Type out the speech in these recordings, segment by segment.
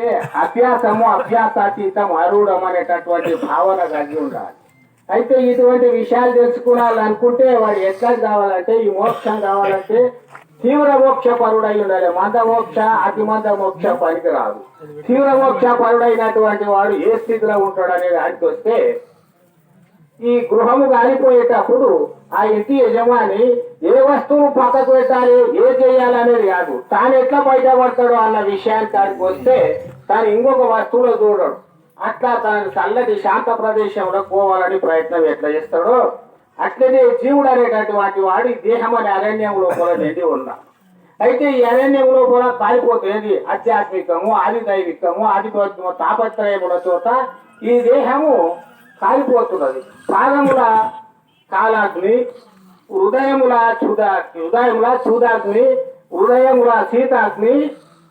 అంటే అభ్యాసము అభ్యాసాతీతం అరుడం అనేటటువంటి భావన కలిగి ఉండాలి. అయితే ఇటువంటి విషయాలు తెలుసుకోవాలనుకుంటే వాడు ఎట్లా కావాలంటే ఈ మోక్షం కావాలంటే తీవ్ర మోక్ష పరుడై ఉండాలి. మంద మోక్ష అతి మంద మోక్ష పనికి రాదు. తీవ్ర మోక్ష పరుడైనటువంటి వాడు ఏ స్థితిలో ఉంటాడు అనే దానికి వస్తే ఈ గృహము కాలిపోయేటప్పుడు ఆ ఇంటి యజమాని ఏ వస్తువు పక్కకు పెట్టాలి ఏ చేయాలనేది కాదు. తాను ఎట్లా బయటపడతాడో అన్న విషయానికి దానికి వస్తే తాను ఇంకొక వస్తువులో చూడడు. అట్లా తాను చల్లటి శాంత ప్రదేశంలో పోవాలని ప్రయత్నం ఎట్లా చేస్తాడో అట్లనే జీవుడు అనేటటువంటి వాడి దేహం అనే అరణ్యంలో కూడా నిండి ఉన్నాడు అయితే ఈ అరణ్యంలో కూడా కాలిపోతుంది ఆధ్యాత్మికము ఆదిదైవికము ఆధిపత్యము తాపత్రయముల చోట ఈ దేహము కాలిపోతున్నది. పాదముల కాలాగ్ని హృదయముల చూదాగ్ని హృదయముల చూదాగ్ని హృదయముల సీతాగ్ని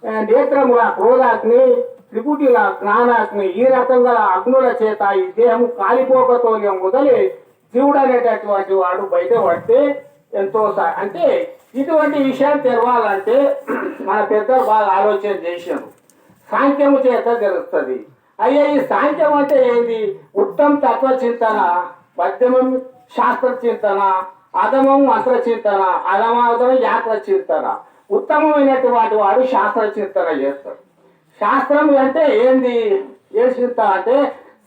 నేత్రముల క్రోధాగ్ని త్రిపుటిల స్నానాగ్ని ఈ రకంగా అగ్నుల చేత ఈ దేహము కాలిపోకతో మొదలి జీవుడు అనేటటువంటి వాడు బయట పడితే ఎంతో అంటే ఇటువంటి విషయం తెలవాలంటే మన పెద్దలు బాగా ఆలోచన చేశారు. సాంఖ్యము చేత తెలుస్తుంది. అయ్యా ఈ సాంఖ్యం అంటే ఏంది? ఉత్తమ తత్వ చింతన మధ్యమం శాస్త్ర చింతన అధమం మంత్ర చింతన అధమాధం యాత్ర చింతన ఉత్తమమైనటువంటి వాడు శాస్త్ర చింతన చేస్తారు. శాస్త్రం అంటే ఏంది? ఏ చింత అంటే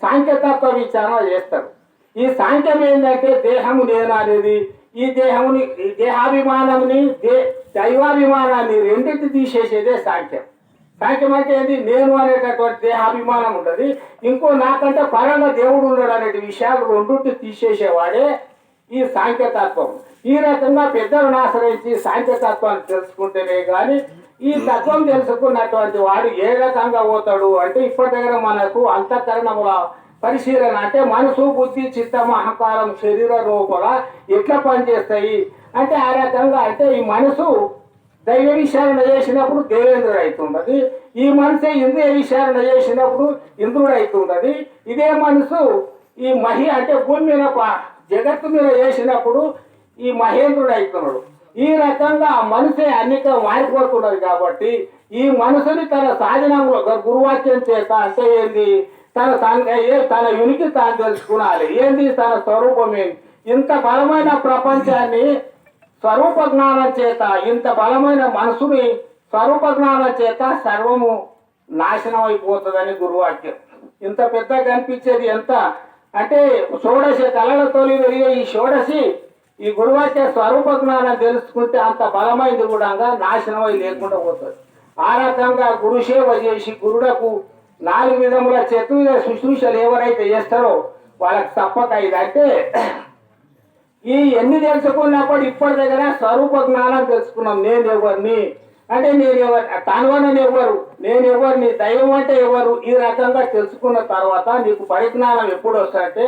సాంఖ్యతత్వ విచారణ చేస్తారు. ఈ సాంఖ్యం ఏంటంటే దేహము నేను అనేది ఈ దేహముని ఈ దేహాభిమానంని దే దైవాభిమానాన్ని రెండింటి తీసేసేదే సాంఖ్యం సాంఖ్యం అంటే ఏంటి నేను అనేటటువంటి దేహాభిమానం ఉంటుంది ఇంకో నాకంటే పరంగా దేవుడు ఉన్నాడు అనే విషయాలు రెండింటి తీసేసేవాడే ఈ సాంఖ్యతత్వం. ఈ రకంగా పెద్దలను ఆశ్రయించి సాంఖ్యతత్వాన్ని తెలుసుకుంటేనే కానీ ఈ తత్వం తెలుసుకున్నటువంటి వాడు ఏ రకంగా పోతాడు అంటే ఇప్పటి దగ్గర మనకు అంతఃకరణముల పరిశీలన అంటే మనసు బుద్ధి చిత్తం అహంకారం శరీర రూపల ఎట్లా పనిచేస్తాయి? అంటే ఆ రకంగా అంటే ఈ మనసు దైవ విచారణ చేసినప్పుడు దేవేంద్రుడు అవుతున్నది ఈ మనసే ఇంద్రియ విచారణ చేసినప్పుడు ఇంద్రుడు అవుతున్నది ఇదే మనసు ఈ మహి అంటే భూమి మీద జగత్తు మీద వేసినప్పుడు ఈ మహేంద్రుడు అవుతున్నాడు ఈ రకంగా ఆ మనిషి అన్నిక మారిపోతున్నది కాబట్టి ఈ మనసుని తన సాధనంలో గురువాక్యం చేత అంటే ఏంది? తన తన తన ఉనికి తాను తెలుసుకునాలి. ఏంది? తన స్వరూపం ఏంది? ఇంత బలమైన ప్రపంచాన్ని స్వరూప జ్ఞానం చేత ఇంత బలమైన మనసుని స్వరూప జ్ఞానం చేత సర్వము నాశనం అయిపోతుందని గురువాక్యం. ఇంత పెద్ద కనిపించేది ఎంత? అంటే షోడశి కళలతో వెలిగే ఈ షోడశి ఈ గురువాక్య స్వరూప జ్ఞానం తెలుసుకుంటే అంత బలమైంది కూడా నాశనం అయి లేకుండా పోతుంది. ఆ రకంగా గురు సేవ చేసి గురుడకు నాలుగు విధముల చతుర్విధ శుశ్రూషలు ఎవరైతే చేస్తారో వాళ్ళకి తప్పక ఇది అంటే ఈ ఎన్ని తెలుసుకున్నప్పుడు ఇప్పటి దగ్గర స్వరూప జ్ఞానం తెలుసుకున్నాం. నేను ఎవరిని అంటే నేను ఎవరు తనవనని ఎవరు నేను ఎవరిని దైవం అంటే ఎవరు ఈ రకంగా తెలుసుకున్న తర్వాత నీకు పరిజ్ఞానం ఎప్పుడు వస్తుందంటే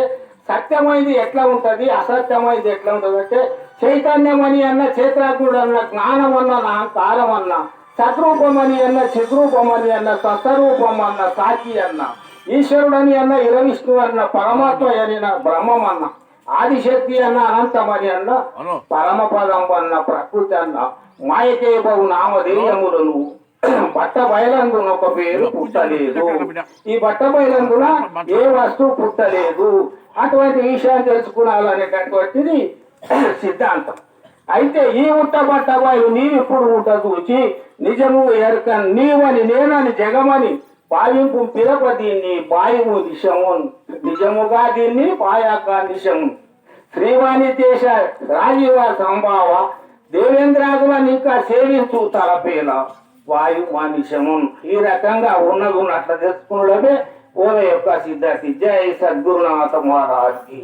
సత్యమైంది ఎట్లా ఉంటుంది అసత్యమైంది ఎట్లా ఉంటుంది అంటే చైతన్యమని అన్న చేతాత్ముడు అన్న జ్ఞానం అన్న అహంకారం అన్న సద్రూపమని అన్న చిద్రూపమని అన్న సస్వరూపం అన్న సాక్షి అన్న ఈశ్వరుడని అన్న ఇరవిష్ణు అన్న పరమాత్మ అని బ్రహ్మం అన్న ఆదిశక్తి అన్న అనంతమని అన్న అను. పరమపదం అన్న ప్రకృతి అన్న మాయకే బహు నామధేయములను బట్ట బయలందున ఒక పేరు పుట్టలేదు. ఈ బట్ట బయలందున ఏ వస్తువు పుట్టలేదు. అటువంటి విషయాలు తెలుసుకున్నాలనేటటువంటిది సిద్ధాంతం. అయితే ఈ ఉట్ట బట్ట బయలు నీవు ఇప్పుడు ఉంట చూచి నిజము ఎరక నీవని నేనని జగమని పాయింపు పిరప దీన్ని బాయువు దిశము నిజముగా దీన్ని పాయాక దిశము శ్రీవాణి దేశ రాజీవ సంభావ దేవేంద్రాదులను ఇంకా సేవించు తలపేల వాయు మానిషము ఈ రకంగా ఉన్నది అట్లా తెలుసుకున్నడమే ఓల యొక్క సిద్ధ జై సద్గురునాథ మహారాజ్కి